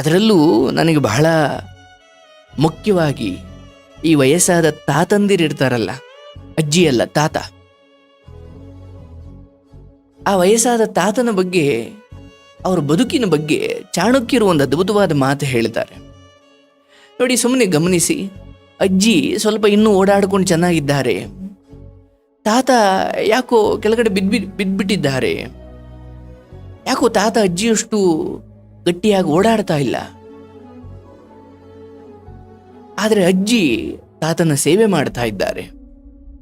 ಅದರಲ್ಲೂ ನನಗೆ ಬಹಳ ಮುಖ್ಯವಾಗಿ ಈ ವಯಸ್ಸಾದ ತಾತಂದಿರಿರ್ತಾರಲ್ಲ ಅಜ್ಜಿ ಅಲ್ಲ, ತಾತ. ಆ ವಯಸ್ಸಾದ ತಾತನ ಬಗ್ಗೆ, ಅವರ ಬದುಕಿನ ಬಗ್ಗೆ ಚಾಣಕ್ಯರು ಒಂದು ಅದ್ಭುತವಾದ ಮಾತು ಹೇಳ್ತಾರೆ. ನೋಡಿ ಸುಮ್ಮನೆ ಗಮನಿಸಿ, ಅಜ್ಜಿ ಸ್ವಲ್ಪ ಇನ್ನೂ ಓಡಾಡ್ಕೊಂಡು ಚೆನ್ನಾಗಿದ್ದಾರೆ. ತಾತ ಯಾಕೋ ಕೆಳಗಡೆ ಬಿದ್ದು ಬಿದ್ಬಿಟ್ಟಿದ್ದಾರೆ. ಯಾಕೋ ತಾತ ಅಜ್ಜಿಯಷ್ಟು ಗಟ್ಟಿಯಾಗಿ ಓಡಾಡ್ತಾ ಇಲ್ಲ. ಆದರೆ ಅಜ್ಜಿ ತಾತನ ಸೇವೆ ಮಾಡ್ತಾ ಇದ್ದಾರೆ.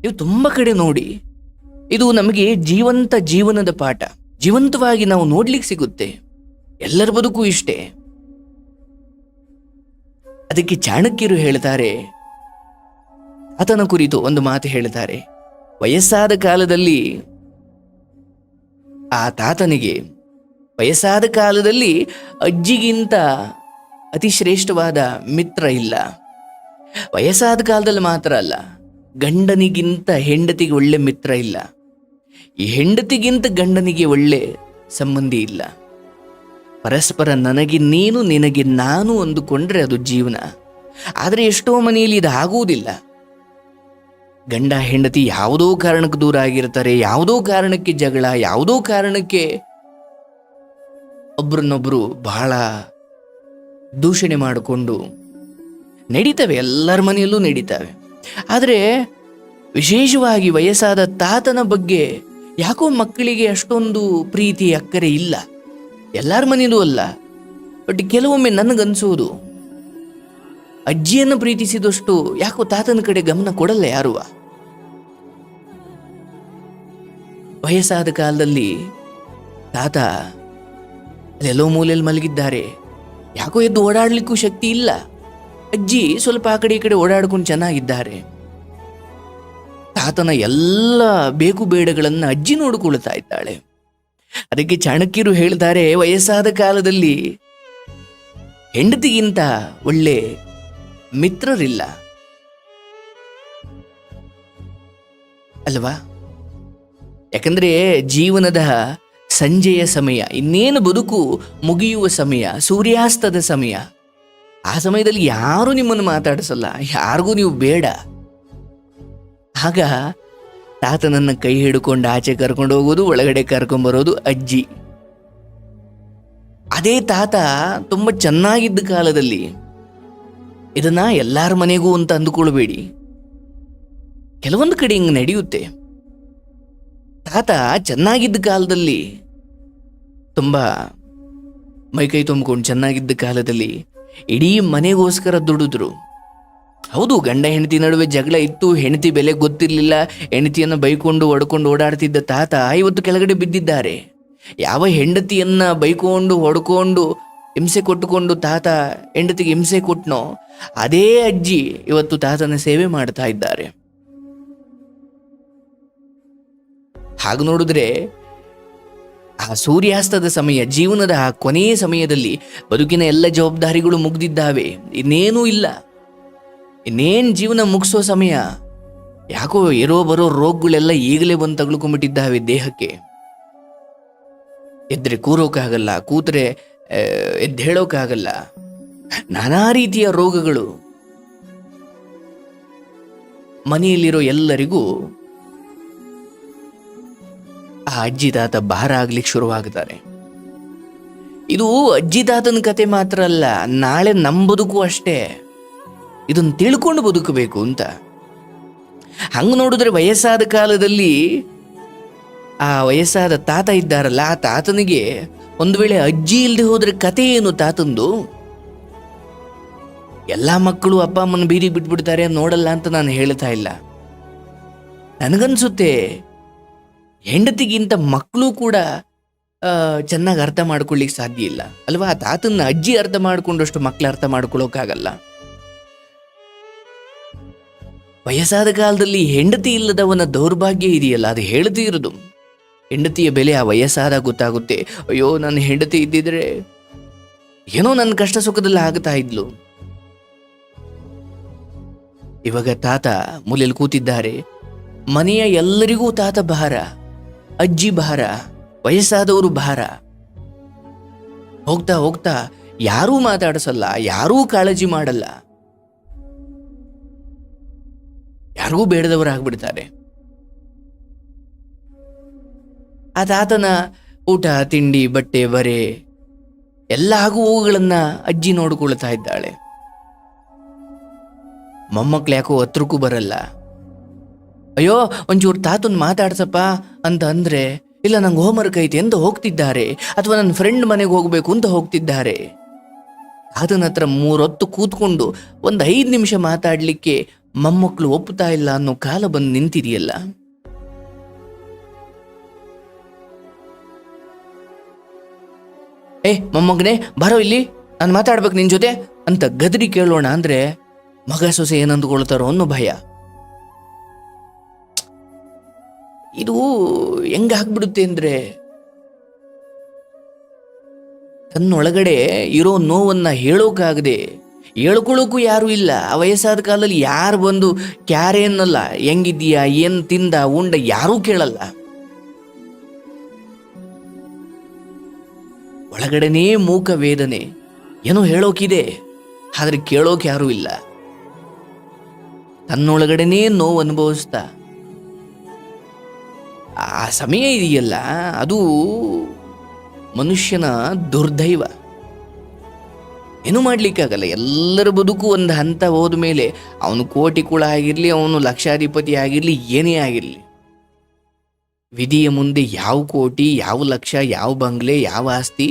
ನೀವು ತುಂಬ ಕಡೆ ನೋಡಿ, ಇದು ನಮಗೆ ಜೀವಂತ ಜೀವನದ ಪಾಠ. ಜೀವಂತವಾಗಿ ನಾವು ನೋಡ್ಲಿಕ್ಕೆ ಸಿಗುತ್ತೆ. ಎಲ್ಲರ ಬದುಕು ಇಷ್ಟೇ. ಅದಕ್ಕೆ ಚಾಣಕ್ಯರು ಹೇಳ್ತಾರೆ ಆತನ ಕುರಿತು ಒಂದು ಮಾತು ಹೇಳ್ತಾರೆ. ವಯಸ್ಸಾದ ಕಾಲದಲ್ಲಿ ಆ ತಾತನಿಗೆ ವಯಸ್ಸಾದ ಕಾಲದಲ್ಲಿ ಅಜ್ಜಿಗಿಂತ ಅತಿ ಶ್ರೇಷ್ಠವಾದ ಮಿತ್ರ ಇಲ್ಲ. ವಯಸ್ಸಾದ ಕಾಲದಲ್ಲಿ ಮಾತ್ರ ಅಲ್ಲ, ಗಂಡನಿಗಿಂತ ಹೆಂಡತಿಗೆ ಒಳ್ಳೆ ಮಿತ್ರ ಇಲ್ಲ. ಈ ಹೆಂಡತಿಗಿಂತ ಗಂಡನಿಗೆ ಒಳ್ಳೆ ಸಂಬಂಧಿ ಇಲ್ಲ. ಪರಸ್ಪರ ನನಗೆ ನೀನು, ನಿನಗೆ ನಾನು ಅಂದುಕೊಂಡ್ರೆ ಅದು ಜೀವನ. ಆದರೆ ಎಷ್ಟೋ ಮನೆಯಲ್ಲಿ ಇದು ಆಗುವುದಿಲ್ಲ ಗಂಡ ಹೆಂಡತಿ ಯಾವುದೋ ಕಾರಣಕ್ಕೆ ದೂರ ಆಗಿರ್ತಾರೆ, ಯಾವುದೋ ಕಾರಣಕ್ಕೆ ಜಗಳ, ಯಾವುದೋ ಕಾರಣಕ್ಕೆ ಒಬ್ರನ್ನೊಬ್ರು ಬಹಳ ದೂಷಣೆ ಮಾಡಿಕೊಂಡು ನಡೀತವೆ, ಎಲ್ಲರ ಮನೆಯಲ್ಲೂ ನಡೀತವೆ. ಆದರೆ ವಿಶೇಷವಾಗಿ ವಯಸ್ಸಾದ ತಾತನ ಬಗ್ಗೆ ಯಾಕೋ ಮಕ್ಕಳಿಗೆ ಅಷ್ಟೊಂದು ಪ್ರೀತಿ, ಅಕ್ಕರೆ ಇಲ್ಲ. ಎಲ್ಲರ ಮನೆಯಲ್ಲೂ ಅಲ್ಲ. ಬಟ್ ಕೆಲವೊಮ್ಮೆ ನನಗನ್ಸೋದು ಅಜ್ಜಿಯನ್ನು ಪ್ರೀತಿಸಿದಷ್ಟು ಯಾಕೋ ತಾತನ ಕಡೆ ಗಮನ ಕೊಡಲ್ಲ ಯಾರು ವಯಸ್ಸಾದ ಕಾಲದಲ್ಲಿ ತಾತ ಅಲ್ಲೆಲ್ಲೋ ಮೂಲೆಯಲ್ಲಿ ಮಲಗಿದ್ದಾರೆ. ಯಾಕೋ ಎದ್ದು ಓಡಾಡಲಿಕ್ಕೂ ಶಕ್ತಿ ಇಲ್ಲ. ಅಜ್ಜಿ ಸ್ವಲ್ಪ ಆ ಕಡೆ ಈ ಕಡೆ ಓಡಾಡ್ಕೊಂಡು ಚೆನ್ನಾಗಿದ್ದಾರೆ. ತಾತನ ಎಲ್ಲ ಬೇಕು ಬೇಡಗಳನ್ನು ಅಜ್ಜಿ ನೋಡಿಕೊಳ್ತಾ ಇದ್ದಾಳೆ. ಅದಕ್ಕೆ ಚಾಣಕ್ಯರು ಹೇಳ್ತಾರೆ, ವಯಸ್ಸಾದ ಕಾಲದಲ್ಲಿ ಹೆಂಡತಿಗಿಂತ ಒಳ್ಳೆ ಮಿತ್ರರಿಲ್ಲ. ಅಲ್ವಾ? ಯಾಕಂದ್ರೆ ಜೀವನದ ಸಂಜೆಯ ಸಮಯ, ಇನ್ನೇನು ಬದುಕು ಮುಗಿಯುವ ಸಮಯ, ಸೂರ್ಯಾಸ್ತದ ಸಮಯ. ಆ ಸಮಯದಲ್ಲಿ ಯಾರು ನಿಮ್ಮನ್ನು ಮಾತಾಡಿಸಲ್ಲ, ಯಾರಿಗೂ ನೀವು ಬೇಡ. ಆಗ ತಾತನನ್ನು ಕೈ ಹಿಡ್ಕೊಂಡು ಆಚೆ ಕರ್ಕೊಂಡು ಹೋಗೋದು, ಒಳಗಡೆ ಕರ್ಕೊಂಬರೋದು ಅಜ್ಜಿ. ಅದೇ ತಾತ ತುಂಬ ಚೆನ್ನಾಗಿದ್ದ ಕಾಲದಲ್ಲಿ. ಇದನ್ನ ಎಲ್ಲಾರ ಮನೆಗೂ ಅಂತ ಅಂದುಕೊಳ್ಬೇಡಿ. ಕೆಲವೊಂದು ಕಡೆ ಹಿಂಗೆ ನಡೆಯುತ್ತೆ. ತಾತ ಚೆನ್ನಾಗಿದ್ದ ಕಾಲದಲ್ಲಿ ತುಂಬ ಮೈಕೈ ತುಂಬಿಕೊಂಡು ಚೆನ್ನಾಗಿದ್ದ ಕಾಲದಲ್ಲಿ ಇಡೀ ಮನೆಗೋಸ್ಕರ ದುಡಿದ್ರು. ಹೌದು, ಗಂಡ ಹೆಂಡತಿ ನಡುವೆ ಜಗಳ ಇತ್ತು, ಹೆಂಡತಿ ಬೆಲೆ ಗೊತ್ತಿರಲಿಲ್ಲ, ಹೆಂಡತಿಯನ್ನು ಬೈಕೊಂಡು ಹೊಡ್ಕೊಂಡು ಓಡಾಡ್ತಿದ್ದ ತಾತ ಇವತ್ತು ಕೆಳಗಡೆ ಬಿದ್ದಿದ್ದಾರೆ. ಯಾವ ಹೆಂಡತಿಯನ್ನ ಬೈಕೊಂಡು ಹೊಡ್ಕೊಂಡು ಹಿಂಸೆ ಕೊಟ್ಟುಕೊಂಡು ತಾತ ಹೆಂಡತಿಗೆ ಹಿಂಸೆ ಕೊಟ್ನೋ, ಅದೇ ಅಜ್ಜಿ ಇವತ್ತು ತಾತನ ಸೇವೆ ಮಾಡ್ತಾ ಇದ್ದಾರೆ. ಹಾಗೆ ನೋಡಿದ್ರೆ ಆ ಸೂರ್ಯಾಸ್ತದ ಸಮಯ, ಜೀವನದ ಆ ಕೊನೆಯ ಸಮಯದಲ್ಲಿ ಬದುಕಿನ ಎಲ್ಲ ಜವಾಬ್ದಾರಿಗಳು ಮುಗ್ದಿದ್ದಾವೆ. ಇನ್ನೇನೂ ಇಲ್ಲ. ಇನ್ನೇನು ಜೀವನ ಮುಗಿಸೋ ಸಮಯ? ಯಾಕೋ ಇರೋ ಬರೋ ರೋಗಗಳೆಲ್ಲ ಈಗಲೇ ಬಂದು ತಗುಳ್ಕೊಂಡ್ಬಿಟ್ಟಿದ್ದಾವೆ ದೇಹಕ್ಕೆ. ಎದ್ರೆ ಕೂರೋಕ್ಕಾಗಲ್ಲ ಕೂತ್ರೆ ಎದ್ದೇಳೋಕ್ಕಾಗಲ್ಲ ನಾನಾ ರೀತಿಯ ರೋಗಗಳು. ಮನೆಯಲ್ಲಿರೋ ಎಲ್ಲರಿಗೂ ಆ ಅಜ್ಜಿ ತಾತ ಭಾರ ಆಗ್ಲಿಕ್ಕೆ ಶುರುವಾಗ್ತಾರೆ. ಇದು ಅಜ್ಜಿದಾತನ ಕತೆ ಮಾತ್ರ ಅಲ್ಲ, ನಾಳೆ ನಮ್ಮ ಬದುಕು ಅಷ್ಟೇ. ಇದನ್ನು ತಿಳ್ಕೊಂಡು ಬದುಕಬೇಕು ಅಂತ. ಹಂಗೆ ನೋಡಿದ್ರೆ ವಯಸ್ಸಾದ ಕಾಲದಲ್ಲಿ ಆ ವಯಸ್ಸಾದ ತಾತ ಇದ್ದಾರಲ್ಲ, ಆ ತಾತನಿಗೆ ಒಂದು ವೇಳೆ ಅಜ್ಜಿ ಇಲ್ಲದೆ ಹೋದ್ರೆ ಕತೆ ಏನು ತಾತಂದು? ಎಲ್ಲ ಮಕ್ಕಳು ಅಪ್ಪ ಅಮ್ಮನ ಬೀದಿಗೆ ಬಿಟ್ಬಿಡ್ತಾರೆ, ನೋಡಲ್ಲ ಅಂತ ನಾನು ಹೇಳ್ತಾ ಇಲ್ಲ. ನನಗನ್ಸುತ್ತೆ ಹೆಂಡತಿಗಿಂತ ಮಕ್ಕಳು ಕೂಡ ಚೆನ್ನಾಗಿ ಅರ್ಥ ಮಾಡ್ಕೊಳ್ಳಿಕ್ಕೆ ಸಾಧ್ಯ ಇಲ್ಲ. ಅಲ್ವಾ? ಆ ತಾತನ್ನ ಅಜ್ಜಿ ಅರ್ಥ ಮಾಡ್ಕೊಂಡಷ್ಟು ಮಕ್ಕಳು ಅರ್ಥ ಮಾಡ್ಕೊಳ್ಳೋಕ್ಕಾಗಲ್ಲ ವಯಸ್ಸಾದ ಕಾಲದಲ್ಲಿ ಹೆಂಡತಿ ಇಲ್ಲದವನ ದೌರ್ಭಾಗ್ಯ ಇದೆಯಲ್ಲ, ಅದು ಹೇಳದೇ ಇರೋದು. ಹೆಂಡತಿಯ ಬೆಲೆ ಆ ವಯಸ್ಸಾದ ಗೊತ್ತಾಗುತ್ತೆ. ಅಯ್ಯೋ, ನನ್ನ ಹೆಂಡತಿ ಇದ್ದಿದ್ರೆ ಏನೋ ನನ್ನ ಕಷ್ಟ ಸುಖದಲ್ಲಿ ಆಗ್ತಾ ಇದ್ಲು. ಇವಾಗ ತಾತ ಮೂಲೆಯಲ್ಲಿ ಕೂತಿದ್ದಾರೆ. ಮನೆಯ ಎಲ್ಲರಿಗೂ ತಾತ ಭಾರ. ಅಜ್ಜಿ ಭಾರ ವಯಸ್ಸಾದವರು ಭಾರ ಹೋಗ್ತಾ ಹೋಗ್ತಾ ಯಾರೂ ಮಾತಾಡಿಸಲ್ಲ, ಯಾರೂ ಕಾಳಜಿ ಮಾಡಲ್ಲ. ಯಾರಿಗೂ ಬೇಡದವರಾಗ್ಬಿಡ್ತಾರೆ. ಆ ತಾತನ ಊಟ, ತಿಂಡಿ, ಬಟ್ಟೆ, ಬರೆ, ಎಲ್ಲ ಆಗು ಅಜ್ಜಿ ನೋಡಿಕೊಳ್ತಾ ಇದ್ದಾಳೆ. ಮೊಮ್ಮಕ್ಳು ಯಾಕೋ ಹತ್ರಕ್ಕೂ ಬರಲ್ಲ. ಅಯ್ಯೋ, ಒಂಚೂರು ತಾತನ್ ಮಾತಾಡ್ಸಪ್ಪ ಅಂತ ಅಂದ್ರೆ, ಇಲ್ಲ ನಂಗೆ ಹೋಮ್ವರ್ಕ್ ಐತೆ ಅಂತ ಹೋಗ್ತಿದ್ದಾರೆ, ಅಥವಾ ನನ್ನ ಫ್ರೆಂಡ್ ಮನೆಗೆ ಹೋಗ್ಬೇಕು ಅಂತ ಹೋಗ್ತಿದ್ದಾರೆ. ತಾತನ ಹತ್ರ ಮೂರೊತ್ತು ಕೂತ್ಕೊಂಡು ಒಂದು ಐದು ನಿಮಿಷ ಮಾತಾಡ್ಲಿಕ್ಕೆ ಮೊಮ್ಮಕ್ಕಳು ಒಪ್ಪುತ್ತಾ ಇಲ್ಲ ಅನ್ನೋ ಕಾಲ ಬಂದು ನಿಂತಿದೆಯಲ್ಲ? ಏ, ಮೊಮ್ಮಗನೇ, ಬರೋ ಇಲ್ಲಿ, ನಾನು ಮಾತಾಡ್ಬೇಕು ನಿನ್ ಜೊತೆ ಅಂತ ಗದರಿ ಕೇಳೋಣ ಅಂದ್ರೆ, ಮಗ ಸೊಸೆ ಏನಂದ್ಕೊಳ್ತಾರೋ ಅನ್ನೋ ಭಯ. ಇದು ಹೆಂಗಾಗ್ಬಿಡುತ್ತೆ ಅಂದ್ರೆ ತನ್ನೊಳಗಡೆ ಇರೋ ನೋವನ್ನ ಹೇಳೋಕಾಗದೆ ಹೇಳ್ಕೊಳ್ಳೋಕ್ಕೂ ಯಾರು ಇಲ್ಲ. ಆ ವಯಸ್ಸಾದ ಕಾಲದಲ್ಲಿ ಯಾರು ಬಂದು ಕ್ಯಾರೆ ಅನ್ನಲ್ಲ, ಹೆಂಗಿದ್ದೀಯಾ, ಏನ್ ತಿಂದ, ಉಂಡ ಯಾರೂ ಕೇಳಲ್ಲ. ಒಳಗಡೆನೇ ಮೂಕ ವೇದನೆ. ಏನೋ ಹೇಳೋಕಿದೆ, ಆದ್ರೆ ಕೇಳೋಕೆ ಯಾರೂ ಇಲ್ಲ. ತನ್ನೊಳಗಡೆನೇ ನೋವು ಅನುಭವಿಸ್ತಾ ಆ ಸಮಯ ಇದೆಯಲ್ಲ, ಅದು ಮನುಷ್ಯನ ದುರ್ದೈವ. ಏನು ಮಾಡ್ಲಿಕ್ಕಾಗಲ್ಲ? ಎಲ್ಲರ ಬದುಕು ಒಂದು ಹಂತ ಹೋದ ಮೇಲೆ ಅವನು ಕೋಟಿ ಕುಳ ಆಗಿರಲಿ, ಅವನು ಲಕ್ಷಾಧಿಪತಿ ಆಗಿರಲಿ, ಏನೇ ಆಗಿರಲಿ, ವಿಧಿಯ ಮುಂದೆ ಯಾವ ಕೋಟಿ, ಯಾವ ಲಕ್ಷ, ಯಾವ ಬಂಗ್ಲೆ, ಯಾವ ಆಸ್ತಿ?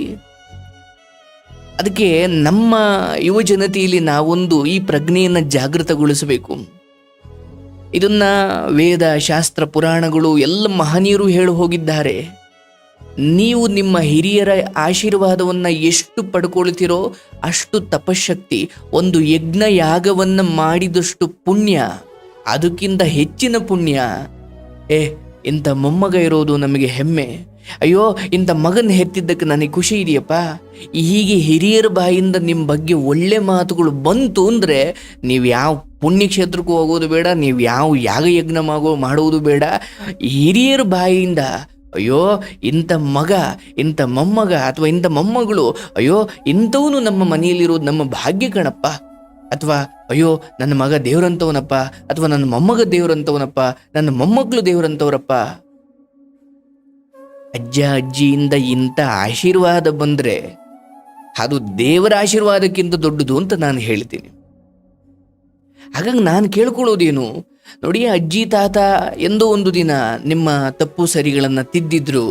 ಅದಕ್ಕೆ ನಮ್ಮ ಯುವ ಜನತೆಯಲ್ಲಿ ನಾವೊಂದು ಈ ಪ್ರಜ್ಞೆಯನ್ನು ಜಾಗೃತಗೊಳಿಸಬೇಕು. ಇದನ್ನ ವೇದ, ಶಾಸ್ತ್ರ, ಪುರಾಣಗಳು ಎಲ್ಲ ಮಹನೀಯರು ಹೇಳಿ ಹೋಗಿದ್ದಾರೆ. ನೀವು ನಿಮ್ಮ ಹಿರಿಯರ ಆಶೀರ್ವಾದವನ್ನು ಎಷ್ಟು ಪಡ್ಕೊಳ್ತೀರೋ ಅಷ್ಟು ತಪಶಕ್ತಿ, ಒಂದು ಯಜ್ಞ ಯಾಗವನ್ನು ಮಾಡಿದಷ್ಟು ಪುಣ್ಯ, ಅದಕ್ಕಿಂತ ಹೆಚ್ಚಿನ ಪುಣ್ಯ. ಏ, ಇಂಥ ಮೊಮ್ಮಗ ಇರೋದು ನಮಗೆ ಹೆಮ್ಮೆ. ಅಯ್ಯೋ, ಇಂಥ ಮಗನ ಹೆತ್ತಿದ್ದಕ್ಕೆ ನನಗೆ ಖುಷಿ ಇದೆಯಪ್ಪ. ಹೀಗೆ ಹಿರಿಯರ ಬಾಯಿಂದ ನಿಮ್ಮ ಬಗ್ಗೆ ಒಳ್ಳೆ ಮಾತುಗಳು ಬಂತು ಅಂದರೆ ನೀವು ಯಾವ ಪುಣ್ಯಕ್ಷೇತ್ರಕ್ಕೂ ಹೋಗೋದು ಬೇಡ, ನೀವು ಯಾವ ಯಾಕೆ ಯಜ್ಞ ಮಾಗೋ, ಮಾಡುವುದು ಬೇಡ. ಹಿರಿಯರ ಬಾಯಿಯಿಂದ ಅಯ್ಯೋ, ಇಂಥ ಮಗ, ಇಂಥ ಮೊಮ್ಮಗ ಅಥವಾ ಇಂಥ ಮೊಮ್ಮಗಳು, ಅಯ್ಯೋ, ಇಂಥವನು ನಮ್ಮ ಮನೆಯಲ್ಲಿರೋದು ನಮ್ಮ ಭಾಗ್ಯ ಕಣಪ್ಪ. ಅಥವಾ, ಅಯ್ಯೋ, ನನ್ನ ಮಗ ದೇವರಂತವನಪ್ಪ ಅಥವಾ ನನ್ನ ಮೊಮ್ಮಗ ದೇವರಂತವನಪ್ಪ ನನ್ನ ಮೊಮ್ಮಕ್ಕಳು ದೇವ್ರಂತವ್ರಪ್ಪ ಅಜ್ಜ ಅಜ್ಜಿಯಿಂದ ಇಂಥ ಆಶೀರ್ವಾದ ಬಂದರೆ, ಅದು ದೇವರ ಆಶೀರ್ವಾದಕ್ಕಿಂತ ದೊಡ್ಡದು ಅಂತ ನಾನು ಹೇಳ್ತೀನಿ. ಹಾಗಾಗಿ ನಾನು ಕೇಳ್ಕೊಳ್ಳೋದೇನು? ನೋಡಿ, ಅಜ್ಜಿ, ತಾತ ಎಂದೋ ಒಂದು ದಿನ ನಿಮ್ಮ ತಪ್ಪು ಸರಿಗಳನ್ನು ತಿದ್ದಿದ್ರು,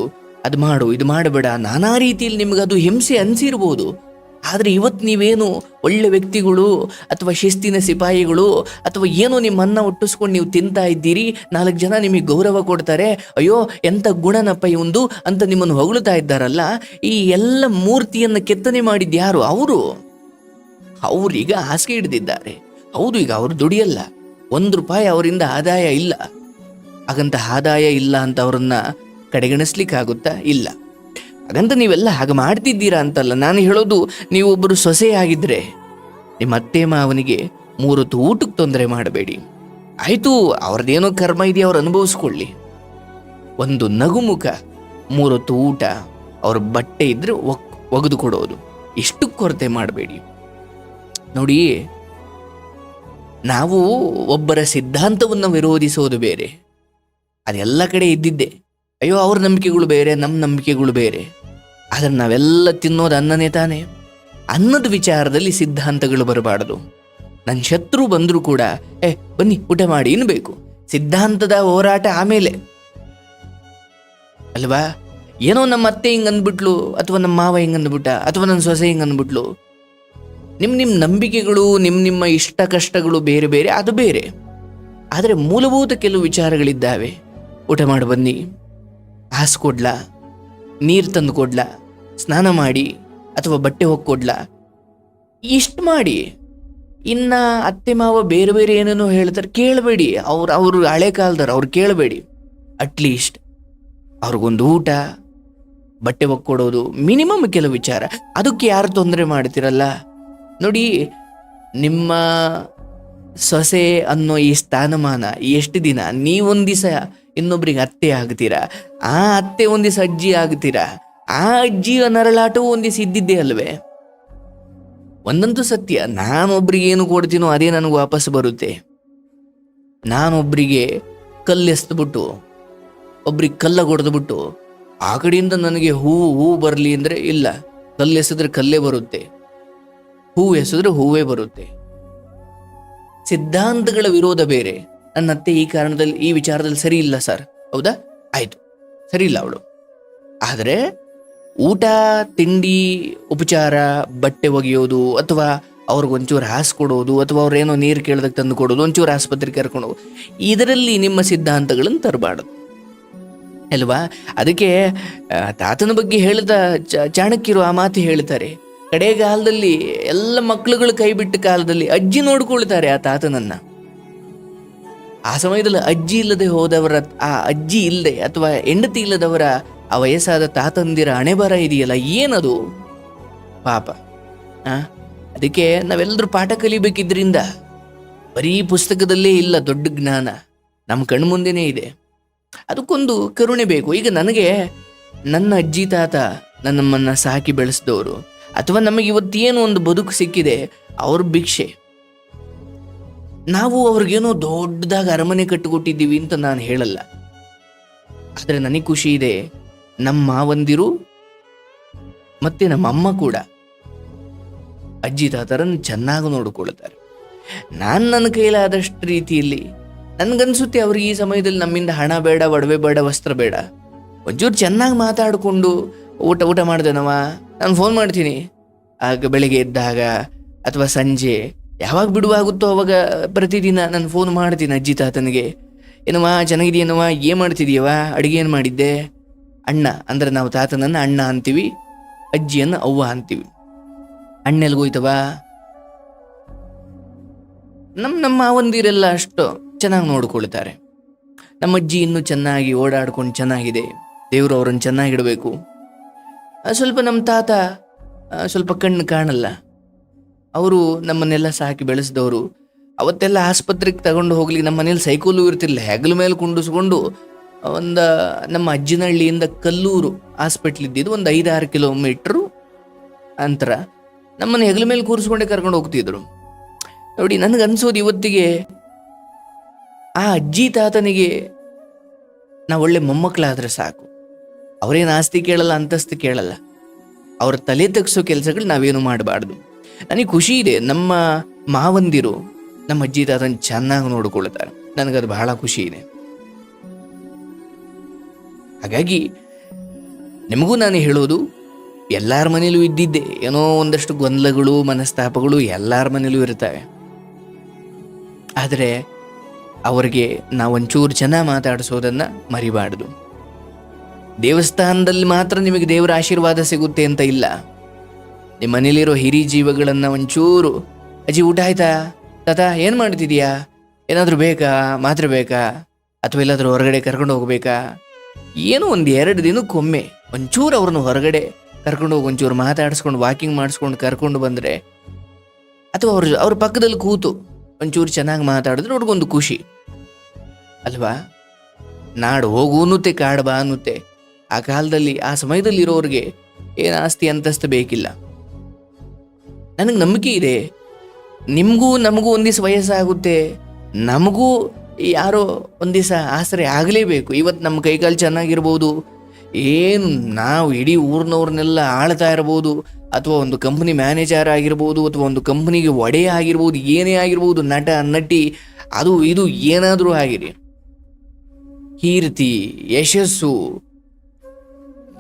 ಅದು ಮಾಡು, ಇದು ಮಾಡಬೇಡ. ನಾನಾ ರೀತಿಯಲ್ಲಿ ನಿಮ್ಗೆ ಅದು ಹಿಂಸೆ ಅನಿಸಿರ್ಬೋದು. ಆದರೆ ಇವತ್ತು ನೀವೇನು ಒಳ್ಳೆ ವ್ಯಕ್ತಿಗಳು ಅಥವಾ ಶಿಸ್ತಿನ ಸಿಪಾಯಿಗಳು ಅಥವಾ ಏನೋ ನಿಮ್ಮ ಅನ್ನ ಒಟ್ಟಿಸ್ಕೊಂಡು ನೀವು ತಿಂತಾ ಇದ್ದೀರಿ, ನಾಲ್ಕು ಜನ ನಿಮಗೆ ಗೌರವ ಕೊಡ್ತಾರೆ, ಅಯ್ಯೋ ಎಂಥ ಗುಣನಪ್ಪ ಇವಂದು ಅಂತ ನಿಮ್ಮನ್ನು ಹೊಗಳುತ್ತಾ ಇದ್ದಾರಲ್ಲ, ಈ ಎಲ್ಲ ಮೂರ್ತಿಯನ್ನು ಕೆತ್ತನೆ ಮಾಡಿದ್ದು ಯಾರು? ಅವರು? ಅವರೀಗ ಹಾಸಿಗೆ ಹಿಡಿದಿದ್ದಾರೆ. ಹೌದು, ಈಗ ಅವರು ದುಡಿಯಲ್ಲ. ಒಂದು ರೂಪಾಯಿ ಅವರಿಂದ ಆದಾಯ ಇಲ್ಲ. ಹಾಗಂತ ಆದಾಯ ಇಲ್ಲ ಅಂತ ಅವರನ್ನ ಕಡೆಗಣಿಸ್ಲಿಕ್ಕಾಗುತ್ತಾ ಇಲ್ಲ. ಹಾಗಂತ ನೀವೆಲ್ಲ ಹಾಗೆ ಮಾಡ್ತಿದ್ದೀರಾ ಅಂತಲ್ಲ, ನಾನು ಹೇಳೋದು ನೀವು ಒಬ್ಬರು ಸೊಸೆಯಾಗಿದ್ದರೆ ನಿಮ್ಮ ಅತ್ತೆ ಮಾವನಿಗೆ ಮೂರೊತ್ತು ಊಟಕ್ಕೆ ತೊಂದರೆ ಮಾಡಬೇಡಿ. ಆಯಿತು, ಅವ್ರದ್ದೇನೋ ಕರ್ಮ ಇದೆಯಾ ಅವ್ರು ಅನುಭವಿಸ್ಕೊಳ್ಳಿ. ಒಂದು ನಗುಮುಖ ಮೂರೊತ್ತು ಊಟ ಅವ್ರ ಬಟ್ಟೆ ಇದ್ರೆ ಒಕ್ ಒಗೆದು ಕೊಡೋದು ಇಷ್ಟು ಕೊರತೆ ಮಾಡಬೇಡಿ. ನೋಡಿ ನಾವು ಒಬ್ಬರ ಸಿದ್ಧಾಂತವನ್ನು ವಿರೋಧಿಸೋದು ಬೇರೆ. ಅದೆಲ್ಲ ಕಡೆ ಇದ್ದಿದ್ದೆ. ಅಯ್ಯೋ, ಅವ್ರ ನಂಬಿಕೆಗಳು ಬೇರೆ ನಮ್ಮ ನಂಬಿಕೆಗಳು ಬೇರೆ. ಆದರೆ ನಾವೆಲ್ಲ ತಿನ್ನೋದು ಅನ್ನನೇ ತಾನೇ. ಅನ್ನದ ವಿಚಾರದಲ್ಲಿ ಸಿದ್ಧಾಂತಗಳು ಬರಬಾರದು. ನನ್ನ ಶತ್ರು ಬಂದರೂ ಕೂಡ, ಏ, ಬನ್ನಿ, ಊಟ ಮಾಡಿ, ಇನ್ನು ಬೇಕು. ಸಿದ್ಧಾಂತದ ಹೋರಾಟ ಆಮೇಲೆ. ಅಲ್ವಾ? ಏನೋ ನಮ್ಮ ಅತ್ತೆ ಹಿಂಗೆ ಅಂದ್ಬಿಟ್ಲು ಅಥವಾ ನಮ್ಮ ಮಾವ ಹಿಂಗೆ ಅಂದ್ಬಿಟ್ಟ ಅಥವಾ ನನ್ನ ಸೊಸೆ ಹಿಂಗೆ ಅಂದ್ಬಿಟ್ಲು ನಿಮ್ಮ ನಿಮ್ಮ ನಂಬಿಕೆಗಳು ನಿಮ್ಮ ನಿಮ್ಮ ಇಷ್ಟ ಕಷ್ಟಗಳು ಬೇರೆ ಬೇರೆ, ಅದು ಬೇರೆ. ಆದರೆ ಮೂಲಭೂತ ಕೆಲವು ವಿಚಾರಗಳಿದ್ದಾವೆ. ಊಟ ಮಾಡಿ ಬನ್ನಿ. ಹಾಸು ನೀರು ತಂದು ಕೊಡ್ಲಾ? ಸ್ನಾನ ಮಾಡಿ ಅಥವಾ ಬಟ್ಟೆ ಹೋಗಿ ಇಷ್ಟು ಮಾಡಿ. ಇನ್ನ ಅತ್ತೆ ಮಾವ ಬೇರೆ ಬೇರೆ ಏನೇನೋ ಹೇಳ್ತಾರೆ ಕೇಳಬೇಡಿ. ಅವ್ರು ಅವರು ಹಳೆ ಕಾಲದವ್ರು, ಅವ್ರು ಕೇಳಬೇಡಿ. ಅಟ್ಲೀಸ್ಟ್ ಅವ್ರಿಗೊಂದು ಊಟ, ಬಟ್ಟೆ ಒಕ್ಕೊಡೋದು ಮಿನಿಮಮ್ ಕೆಲವು ವಿಚಾರ. ಅದಕ್ಕೆ ಯಾರು ತೊಂದರೆ ಮಾಡ್ತಿರಲ್ಲ? ನೋಡಿ, ನಿಮ್ಮ ಸೊಸೆ ಅನ್ನೋ ಈ ಸ್ಥಾನಮಾನ ಎಷ್ಟು ದಿನ? ನೀವೊಂದು ದಿವಸ ಇನ್ನೊಬ್ರಿಗೆ ಅತ್ತೆ ಆಗ್ತೀರಾ? ಆ ಅತ್ತೆ ಒಂದು ಅಜ್ಜಿ ಆಗ್ತೀರಾ? ಆ ಅಜ್ಜಿಯ ನರಳಾಟವು ಒಂದು ದಿವಸ ಇದ್ದಿದ್ದೇ ಅಲ್ವೇ? ಒಂದಂತೂ ಸತ್ಯ, ನಾನೊಬ್ರಿಗೆ ಏನು ಕೊಡ್ತೀನೋ ಅದೇ ನನಗೆ ವಾಪಸ್ ಬರುತ್ತೆ. ನಾನೊಬ್ರಿಗೆ ಕಲ್ಲೆಸ್ದ್ಬಿಟ್ಟು ಒಬ್ರಿಗೆ ಕಲ್ಲ ಹೊಡೆದ್ಬಿಟ್ಟು ಆ ಕಡೆಯಿಂದ ನನಗೆ ಹೂವು ಹೂವು ಬರಲಿ ಅಂದರೆ ಇಲ್ಲ. ಕಲ್ಲು ಎಸೆದ್ರೆ ಕಲ್ಲೇ ಬರುತ್ತೆ. ಹೂವು ಎಸೆದ್ರೆ ಹೂವೇ ಬರುತ್ತೆ. ಸಿದ್ಧಾಂತಗಳ ವಿರೋಧ ಬೇರೆ. ನನ್ನ ಅತ್ತೆ ಈ ಕಾರಣದಲ್ಲಿ, ಈ ವಿಚಾರದಲ್ಲಿ ಸರಿ ಇಲ್ಲ ಸರ್. ಹೌದಾ? ಆಯ್ತು. ಸರಿ ಇಲ್ಲ ಅವಳು. ಆದರೆ ಊಟ, ತಿಂಡಿ, ಉಪಚಾರ, ಬಟ್ಟೆ ಒಗೆಯೋದು, ಅಥವಾ ಅವ್ರಿಗೆ ಒಂಚೂರು ಹಾಸ್ ಕೊಡೋದು, ಅಥವಾ ಅವ್ರೇನೋ ನೀರು ಕೇಳ್ದಕ್ಕೆ ತಂದು ಕೊಡೋದು, ಒಂಚೂರು ಆಸ್ಪತ್ರೆಗೆ ಕರ್ಕೊಂಡು ಇದರಲ್ಲಿ ನಿಮ್ಮ ಸಿದ್ಧಾಂತಗಳನ್ನು ತರಬಾರ್ದು. ಅಲ್ವಾ? ಅದಕ್ಕೆ ತಾತನ ಬಗ್ಗೆ ಹೇಳಿದ ಚಾಣಕ್ಯರು ಆ ಮಾತು ಹೇಳ್ತಾರೆ. ಕಡೆಗಾಲದಲ್ಲಿ ಎಲ್ಲ ಮಕ್ಕಳುಗಳು ಕೈ ಬಿಟ್ಟ ಕಾಲದಲ್ಲಿ ಅಜ್ಜಿ ನೋಡ್ಕೊಳ್ತಾರೆ ಆ ತಾತನನ್ನ. ಆ ಸಮಯದಲ್ಲಿ ಅಜ್ಜಿ ಇಲ್ಲದೆ ಹೋದವರ, ಆ ಅಜ್ಜಿ ಇಲ್ಲದೆ ಅಥವಾ ಹೆಂಡತಿ ಇಲ್ಲದವರ ಆ ವಯಸ್ಸಾದ ತಾತಂದಿರ ಅಣೆಬರ ಇದೆಯಲ್ಲ, ಏನದು? ಪಾಪ. ಆ? ಅದಕ್ಕೆ ನಾವೆಲ್ಲರೂ ಪಾಠ ಕಲಿಬೇಕಿದ್ರಿಂದ ಬರೀ ಪುಸ್ತಕದಲ್ಲೇ ಇಲ್ಲ ದೊಡ್ಡ ಜ್ಞಾನ. ನಮ್ಮ ಕಣ್ಮುಂದೆನೇ ಇದೆ. ಅದಕ್ಕೊಂದು ಕರುಣೆ ಬೇಕು. ಈಗ ನನಗೆ ನನ್ನ ಅಜ್ಜಿ ತಾತ ನನ್ನಮ್ಮನ್ನ ಸಾಕಿ ಬೆಳೆಸಿದವರು. ಅಥವಾ ನಮಗೆ ಇವತ್ತೇನು ಒಂದು ಬದುಕು ಸಿಕ್ಕಿದೆ, ಅವ್ರ ಭಿಕ್ಷೆ. ನಾವು ಅವ್ರಿಗೇನೋ ದೊಡ್ಡದಾಗಿ ಅರಮನೆ ಕಟ್ಟಿಕೊಟ್ಟಿದ್ದೀವಿ ಅಂತ ನಾನು ಹೇಳಲ್ಲ. ಆದರೆ ನನಗೆ ಖುಷಿ ಇದೆ, ನಮ್ಮ ಮಾವಂದಿರು ಮತ್ತೆ ನಮ್ಮ ಅಮ್ಮ ಕೂಡ ಅಜ್ಜಿ ತಾತರನ್ನು ಚೆನ್ನಾಗಿ ನೋಡಿಕೊಳ್ಳುತ್ತಾರೆ. ನಾನು ನನ್ನ ಕೈಲಾದಷ್ಟು ರೀತಿಯಲ್ಲಿ ನನಗನ್ಸುತ್ತೆ ಅವ್ರಿಗೆ ಈ ಸಮಯದಲ್ಲಿ ನಮ್ಮಿಂದ ಹಣ ಬೇಡ, ಒಡವೆ ಬೇಡ, ವಸ್ತ್ರ ಬೇಡ. ಒಂಚೂರು ಚೆನ್ನಾಗಿ ಮಾತಾಡಿಕೊಂಡು ಊಟ ಊಟ ಮಾಡ್ದೇನವ? ನಾನು ಫೋನ್ ಮಾಡ್ತೀನಿ. ಆಗ ಬೆಳಿಗ್ಗೆ ಎದ್ದಾಗ ಅಥವಾ ಸಂಜೆ, ಯಾವಾಗ ಬಿಡುವಾಗುತ್ತೋ ಅವಾಗ ಪ್ರತಿದಿನ ನಾನು ಫೋನ್ ಮಾಡ್ತೀನಿ ಅಜ್ಜಿ ತಾತನಿಗೆ. ಏನವ್ವ ಚೆನ್ನಾಗಿದೆಯೇನವ್ವ ಏನು ಮಾಡ್ತಿದೀಯವ ಅಡುಗೆ ಏನು ಮಾಡಿದ್ದೆ? ಅಣ್ಣ, ಅಂದ್ರೆ ನಾವು ತಾತನನ್ನು ಅಣ್ಣ ಅಂತೀವಿ, ಅಜ್ಜಿಯನ್ನು ಅವ್ವ ಅಂತೀವಿ. ಅಣ್ಣ ಎಲ್ಗೋಯ್ತವ ನಮ್ಮ ನಮ್ಮ ಮಾವಂದಿರೆಲ್ಲ ಅಷ್ಟು ಚೆನ್ನಾಗಿ ನೋಡ್ಕೊಳ್ತಾರೆ. ನಮ್ಮ ಅಜ್ಜಿ ಇನ್ನೂ ಚೆನ್ನಾಗಿ ಓಡಾಡ್ಕೊಂಡು ಚೆನ್ನಾಗಿದೆ. ದೇವರು ಅವರನ್ನು ಚೆನ್ನಾಗಿಡಬೇಕು ಸ್ವಲ್ಪ ನಮ್ಮ ತಾತ ಸ್ವಲ್ಪ ಕಣ್ಣು ಕಾಣಲ್ಲ. ಅವರು ನಮ್ಮನ್ನೆಲ್ಲ ಸಾಕಿ ಬೆಳೆಸಿದವರು. ಅವತ್ತೆಲ್ಲ ಆಸ್ಪತ್ರೆಗೆ ತಗೊಂಡು ಹೋಗ್ಲಿ ನಮ್ಮ ಮನೇಲಿ ಸೈಕಲು ಇರ್ತಿರ್ಲಿಲ್ಲ. ಹೆಗಲ ಮೇಲೆ ಕುಂಡಿಸ್ಕೊಂಡು ಒಂದು ನಮ್ಮ ಅಜ್ಜಿನಹಳ್ಳಿಯಿಂದ ಕಲ್ಲೂರು ಹಾಸ್ಪಿಟ್ಲ್ ಇದ್ದಿದ್ದು ಒಂದು ಐದಾರು ಕಿಲೋಮೀಟ್ರು ಅಂತರ. ನಮ್ಮನ್ನು ಹೆಗಲ ಮೇಲೆ ಕೂರಿಸ್ಕೊಂಡೇ ಕರ್ಕೊಂಡು ಹೋಗ್ತಿದ್ರು. ನೋಡಿ, ನನಗೆ ಅನ್ಸೋದು ಇವತ್ತಿಗೆ, ಆ ಅಜ್ಜಿ ತಾತನಿಗೆ ನಾವು ಒಳ್ಳೆ ಮೊಮ್ಮಕ್ಕಳಾದರೆ ಸಾಕು. ಅವರೇನು ಆಸ್ತಿ ಕೇಳಲ್ಲ, ಅಂತಸ್ತು ಕೇಳಲ್ಲ. ಅವ್ರ ತಲೆ ತಗ್ಸೋ ಕೆಲಸಗಳು ನಾವೇನು ಮಾಡಬಾರ್ದು. ನನಗೆ ಖುಷಿ ಇದೆ, ನಮ್ಮ ಮಾವಂದಿರು ನಮ್ಮ ಅಜ್ಜಿ ತಾತನ ಚೆನ್ನಾಗಿ ನೋಡಿಕೊಳ್ತಾರೆ. ನನಗದು ಬಹಳ ಖುಷಿ ಇದೆ. ಹಾಗಾಗಿ ನಿಮಗೂ ನಾನು ಹೇಳೋದು, ಎಲ್ಲರ ಮನೇಲೂ ಇದ್ದಿದ್ದೆ, ಏನೋ ಒಂದಷ್ಟು ಗೊಂದಲಗಳು, ಮನಸ್ತಾಪಗಳು ಎಲ್ಲರ ಮನೇಲೂ ಇರ್ತವೆ ಆದರೆ ಅವರಿಗೆ ನಾವೊಂಚೂರು ಜನ ಮಾತಾಡಿಸೋದನ್ನು ಮರಿಬಾರ್ದು. ದೇವಸ್ಥಾನದಲ್ಲಿ ಮಾತ್ರ ನಿಮಗೆ ದೇವರ ಆಶೀರ್ವಾದ ಸಿಗುತ್ತೆ ಅಂತ ಇಲ್ಲ. ನಿಮ್ಮ ಮನೇಲಿರೋ ಹಿರಿ ಜೀವಗಳನ್ನು ಒಂಚೂರು, ಅಜ್ಜಿ ಊಟ ಆಯ್ತಾ? ತಾತ, ಏನು ಮಾಡ್ತಿದೀಯಾ? ಏನಾದರೂ ಬೇಕಾ? ಮಾತ್ರೆ ಬೇಕಾ? ಅಥವಾ ಎಲ್ಲಾದರೂ ಹೊರಗಡೆ ಕರ್ಕೊಂಡು ಹೋಗಬೇಕಾ? ಏನೋ ಒಂದು ಎರಡು ದಿನಕ್ಕೊಮ್ಮೆ ಒಂಚೂರು ಅವ್ರನ್ನ ಹೊರಗಡೆ ಕರ್ಕೊಂಡು ಹೋಗಿ ಒಂಚೂರು ಮಾತಾಡಿಸ್ಕೊಂಡು ವಾಕಿಂಗ್ ಮಾಡಿಸ್ಕೊಂಡು ಕರ್ಕೊಂಡು ಬಂದರೆ, ಅಥವಾ ಅವ್ರ ಅವ್ರ ಪಕ್ಕದಲ್ಲಿ ಕೂತು ಒಂಚೂರು ಚೆನ್ನಾಗಿ ಮಾತಾಡಿದ್ರೆ ಅವ್ರಿಗೊಂದು ಖುಷಿ. ಅಲ್ವಾ? ನಾಡು ಹೋಗು ಅನ್ನುತ್ತೆ ಕಾಡು ಬಾ ಅನ್ನುತ್ತೆ ಆ ಕಾಲದಲ್ಲಿ, ಆ ಸಮಯದಲ್ಲಿ ಇರೋರಿಗೆ ಏನು ಆಸ್ತಿ ಅಂತಸ್ತು ಬೇಕಿಲ್ಲ. ನನಗೆ ನಂಬಿಕೆ ಇದೆ. ನಿಮಗೂ ನಮಗೂ ಒಂದಿವ್ಸ ದಿವಸ ವಯಸ್ಸಾಗುತ್ತೆ. ನಮಗೂ ಯಾರೋ ಒಂದಿವಸ ದಿವಸ ಆಸರೆ ಆಗಲೇಬೇಕು. ಇವತ್ತು ನಮ್ಮ ಕೈಕಾಲು ಚೆನ್ನಾಗಿರ್ಬೋದು. ಏನು ನಾವು ಇಡೀ ಊರಿನವ್ರನ್ನೆಲ್ಲ ಆಳ್ತಾ ಇರ್ಬೋದು. ಅಥವಾ ಒಂದು ಕಂಪ್ನಿ ಮ್ಯಾನೇಜರ್ ಆಗಿರ್ಬೋದು, ಅಥವಾ ಒಂದು ಕಂಪ್ನಿಗೆ ಒಡೆ ಆಗಿರ್ಬೋದು, ಏನೇ ಆಗಿರ್ಬೋದು, ನಟ, ನಟಿ, ಅದು ಇದು ಏನಾದರೂ ಆಗಿರಿ. ಕೀರ್ತಿ, ಯಶಸ್ಸು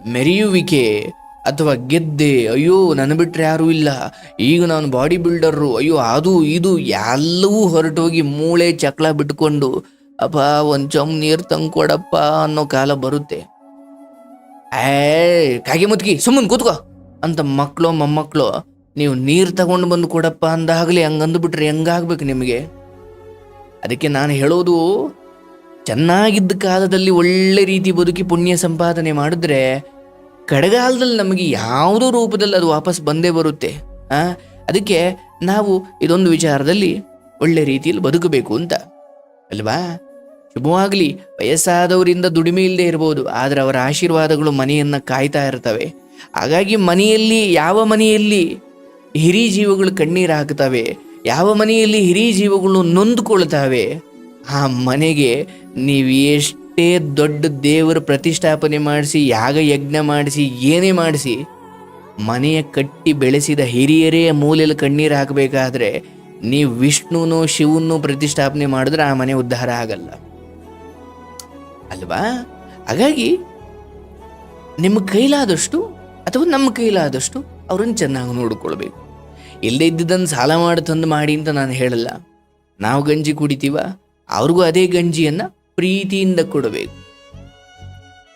ಮೆರೆಯುವಿಕೆ ಅಥವಾ ಗೆದ್ದೆ, ಅಯ್ಯೋ, ನನ್ನ ಬಿಟ್ಟರೆ ಯಾರೂ ಇಲ್ಲ. ಈಗ ನಾನು ಬಾಡಿ ಬಿಲ್ಡರು ಅಯ್ಯೋ, ಅದು ಇದು, ಎಲ್ಲವೂ ಹೊರಟೋಗಿ ಮೂಳೆ ಚಕ್ಲ ಬಿಟ್ಕೊಂಡು ಅಪ್ಪ ಒಂದು ಚಮ್ ನೀರು ತಂದ್ಕೊಡಪ್ಪ ಅನ್ನೋ ಕಾಲ ಬರುತ್ತೆ. ಏ, ಕಾಗೆ ಮುತ್ಕಿ, ಸುಮ್ಮನೆ ಕೂತ್ಕೊ ಅಂತ ಮಕ್ಕಳು ಮೊಮ್ಮಕ್ಕಳು ನೀವು ನೀರು ತಗೊಂಡು ಬಂದು ಕೊಡಪ್ಪ ಅಂದಾಗಲೇ ಹಂಗಂದ್ಬಿಟ್ರೆ ಹೆಂಗಾಗ್ಬೇಕು ನಿಮಗೆ? ಅದಕ್ಕೆ ನಾನು ಹೇಳೋದು, ಚೆನ್ನಾಗಿದ್ದ ಕಾಲದಲ್ಲಿ ಒಳ್ಳೆ ರೀತಿ ಬದುಕಿ ಪುಣ್ಯ ಸಂಪಾದನೆ ಮಾಡಿದ್ರೆ ಕಡೆಗಾಲದಲ್ಲಿ ನಮಗೆ ಯಾವುದೋ ರೂಪದಲ್ಲಿ ಅದು ವಾಪಸ್ ಬಂದೇ ಬರುತ್ತೆ ಅದಕ್ಕೆ ನಾವು ಇದೊಂದು ವಿಚಾರದಲ್ಲಿ ಒಳ್ಳೆ ರೀತಿಯಲ್ಲಿ ಬದುಕಬೇಕು ಅಂತ, ಅಲ್ವಾ? ಶುಭವಾಗಲಿ, ವಯಸ್ಸಾದವರಿಂದ ದುಡಿಮೆ ಇಲ್ಲದೆ ಇರ್ಬೋದು, ಆದರೆ ಅವರ ಆಶೀರ್ವಾದಗಳು ಮನೆಯನ್ನು ಕಾಯ್ತಾ ಇರ್ತವೆ. ಹಾಗಾಗಿ ಮನೆಯಲ್ಲಿ, ಯಾವ ಮನೆಯಲ್ಲಿ ಹಿರಿ ಜೀವಗಳು ಕಣ್ಣೀರು ಹಾಕ್ತವೆ, ಯಾವ ಮನೆಯಲ್ಲಿ ಹಿರಿ ಜೀವಗಳು ನೊಂದುಕೊಳ್ತಾವೆ, ಆ ಮನೆಗೆ ನೀವು ಎಷ್ಟೇ ದೊಡ್ಡ ದೇವರ ಪ್ರತಿಷ್ಠಾಪನೆ ಮಾಡಿಸಿ, ಯಾಗ ಯಜ್ಞ ಮಾಡಿಸಿ, ಏನೇ ಮಾಡಿಸಿ, ಮನೆಯ ಕಟ್ಟಿ ಬೆಳೆಸಿದ ಹಿರಿಯರೇ ಮೂಲೆಯಲ್ಲಿ ಕಣ್ಣೀರು ಹಾಕಬೇಕಾದ್ರೆ ನೀವು ವಿಷ್ಣುನೋ ಶಿವನೋ ಪ್ರತಿಷ್ಠಾಪನೆ ಮಾಡಿದ್ರೆ ಆ ಮನೆ ಉದ್ಧಾರ ಆಗಲ್ಲ. ಅಲ್ವಾ? ಹಾಗಾಗಿ ನಿಮ್ಮ ಕೈಲಾದಷ್ಟು ಅಥವಾ ನಮ್ಮ ಕೈಲಾದಷ್ಟು ಅವ್ರನ್ನ ಚೆನ್ನಾಗಿ ನೋಡಿಕೊಳ್ಬೇಕು. ಇಲ್ಲದೇ ಇದ್ದಿದ್ದನ್ನು ಸಾಲ ಮಾಡಿ ತಂದು ಮಾಡಿ ಅಂತ ನಾನು ಹೇಳಲ್ಲ. ನಾವು ಗಂಜಿ ಕುಡಿತೀವ, ಅವ್ರಿಗೂ ಅದೇ ಗಂಜಿಯನ್ನ ಪ್ರೀತಿಯಿಂದ ಕೊಡಬೇಕು.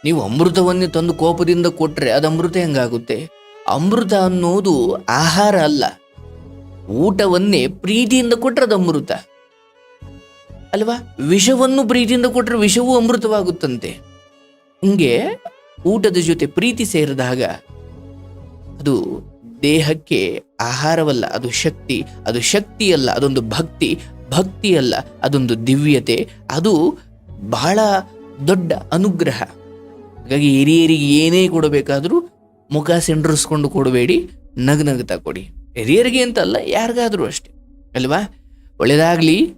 ನೀವು ಅಮೃತವನ್ನೇ ತಂದು ಕೋಪದಿಂದ ಕೊಟ್ಟರೆ ಅದು ಅಮೃತ ಹೆಂಗಾಗುತ್ತೆ? ಅಮೃತ ಅನ್ನೋದು ಆಹಾರ ಅಲ್ಲ. ಊಟವನ್ನೇ ಪ್ರೀತಿಯಿಂದ ಕೊಟ್ಟರೆ ಅದು ಅಮೃತ. ಅಲ್ವಾ? ವಿಷವನ್ನು ಪ್ರೀತಿಯಿಂದ ಕೊಟ್ಟರೆ ವಿಷವೂ ಅಮೃತವಾಗುತ್ತಂತೆ. ಹಿಂಗೆ ಊಟದ ಜೊತೆ ಪ್ರೀತಿ ಸೇರಿದಾಗ ಅದು ದೇಹಕ್ಕೆ ಆಹಾರವಲ್ಲ, ಅದು ಶಕ್ತಿ, ಅದು ಶಕ್ತಿಯಲ್ಲ, ಅದೊಂದು ಭಕ್ತಿ ಭಕ್ತಿ ಅಲ್ಲ ಅದೊಂದು ದಿವ್ಯತೆ, ಅದು ಬಹಳ ದೊಡ್ಡ ಅನುಗ್ರಹ. ಹಾಗಾಗಿ ಹಿರಿಯರಿಗೆ ಏನೇ ಕೊಡಬೇಕಾದರೂ ಮುಖ ಸೆಂಡ್ರಿಸ್ಕೊಂಡು ಕೊಡಬೇಡಿ ನಗ್ನಗ್ತಾ ಕೊಡಿ. ಹಿರಿಯರಿಗೆ ಅಂತಲ್ಲ ಯಾರಿಗಾದರೂ ಅಷ್ಟೇ, ಅಲ್ವಾ? ಒಳ್ಳೇದಾಗ್ಲಿ.